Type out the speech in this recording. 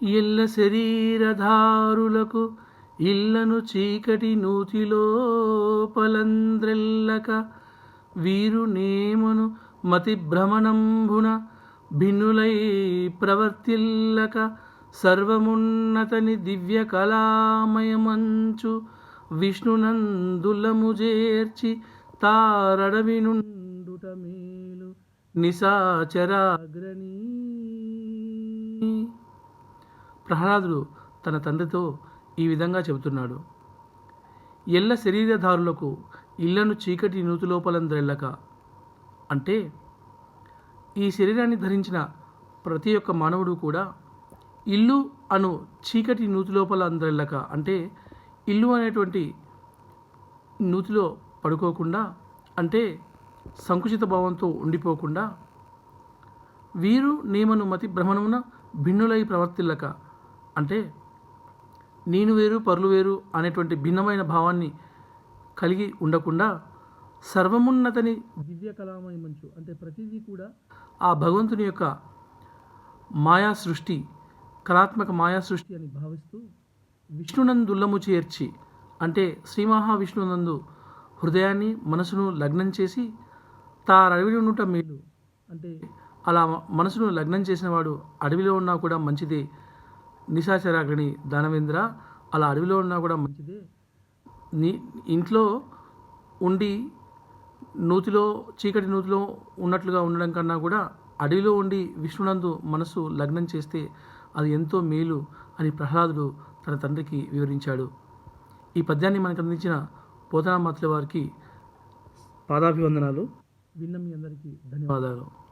ఇళ్ళ శరీరధారులకు ఇల్లను చీకటి నూతిలో పలంద్రెల్లక వీరు నేమును మతి భ్రమణంభున భిన్నులై ప్రవర్తిల్లక సర్వమున్నతని దివ్య కళామయమంచు విష్ణునందులము చేర్చి తారడవి నుండుట మేలు నిశాచరాగ్రణీ. ప్రహ్లాదుడు తన తండ్రితో ఈ విధంగా చెబుతున్నాడు. ఎల్ల శరీరధారులకు ఇళ్ళను చీకటి నూతిలోపలందెళ్ళక అంటే ఈ శరీరాన్ని ధరించిన ప్రతి ఒక్క మానవుడు కూడా ఇల్లు అను చీకటి నూతిలోపల అందరెళ్ళక అంటే ఇల్లు అనేటువంటి నూతిలో పడుకోకుండా అంటే సంకుచిత భావంతో ఉండిపోకుండా వీరు నియమనుమతి మతి భ్రమణమున భిన్నులై ప్రవర్తిల్లక అంటే నేను వేరు పరులు వేరు అనేటువంటి భిన్నమైన భావాన్ని కలిగి ఉండకుండా సర్వమున్నతని దివ్య కళామయ మంచు అంటే ప్రతిదీ కూడా ఆ భగవంతుని యొక్క మాయా సృష్టి కళాత్మక మాయా సృష్టి అని భావిస్తూ విష్ణునందుల్లము చేర్చి అంటే శ్రీ మహావిష్ణునందు హృదయాన్ని మనసును లగ్నం చేసి తారడవిలో ఉండటం మేలు. అంటే అలా మనసును లగ్నం చేసిన వాడు అడవిలో ఉన్నా కూడా మంచిదే. నిశాచరాగ్ని దానవేంద్ర అలా అడవిలో ఉన్నా కూడా మంచిదే. నీ ఇంట్లో ఉండి నూతిలో చీకటి నూతిలో ఉన్నట్లుగా ఉండడం కన్నా కూడా అడవిలో ఉండి విష్ణునందు మనసు లగ్నం చేస్తే అది ఎంతో మేలు అని ప్రహ్లాదుడు తన తండ్రికి వివరించాడు. ఈ పద్యాన్ని మనకు అందించిన పోతనామాతల వారికి పాదాభివందనాలు. విన్న మీ అందరికీ ధన్యవాదాలు.